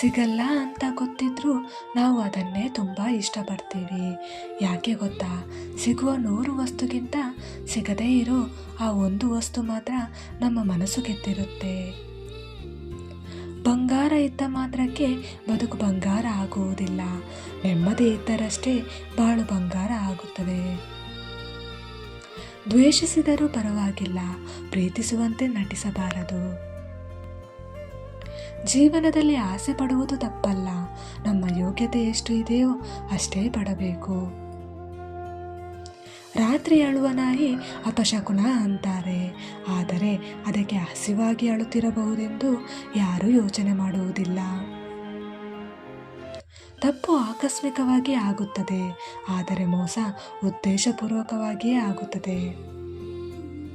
ಸಿಗಲ್ಲ ಅಂತ ಗೊತ್ತಿದ್ರೂ ನಾವು ಅದನ್ನೇ ತುಂಬ ಇಷ್ಟಪಡ್ತೀವಿ. ಯಾಕೆ ಗೊತ್ತಾ? ಸಿಗುವ ನೂರು ವಸ್ತುಗಿಂತ ಸಿಗದೇ ಇರೋ ಆ ಒಂದು ವಸ್ತು ಮಾತ್ರ ನಮ್ಮ ಮನಸ್ಸು ಗೆದ್ದಿರುತ್ತೆ ಬಂಗಾರ ಇದ್ದ ಮಾತ್ರಕ್ಕೆ ಬದುಕು ಬಂಗಾರ ಆಗುವುದಿಲ್ಲ. ನೆಮ್ಮದಿ ಇದ್ದರಷ್ಟೇ ಬಾಳು ಬಂಗಾರ ಆಗುತ್ತದೆ. ದ್ವೇಷಿಸಿದರೂ ಪರವಾಗಿಲ್ಲ. ಪ್ರೀತಿಸುವಂತೆ ನಟಿಸಬಾರದು. ಜೀವನದಲ್ಲಿ ಆಸೆ ಪಡುವುದು ತಪ್ಪಲ್ಲ. ನಮ್ಮ ಯೋಗ್ಯತೆ ಎಷ್ಟು ಇದೆಯೋ ಅಷ್ಟೇ ಪಡಬೇಕು. ರಾತ್ರಿ ಅಳುವ ನಾಯಿ ಅಪಶಕುನ ಅಂತಾರೆ. ಆದರೆ ಅದಕ್ಕೆ ಹಸಿವಾಗಿ ಅಳುತ್ತಿರಬಹುದೆಂದು ಯಾರೂ ಯೋಚನೆ ಮಾಡುವುದಿಲ್ಲ. ತಪ್ಪು ಆಕಸ್ಮಿಕವಾಗಿ ಆಗುತ್ತದೆ. ಆದರೆ ಮೋಸ ಉದ್ದೇಶಪೂರ್ವಕವಾಗಿಯೇ ಆಗುತ್ತದೆ.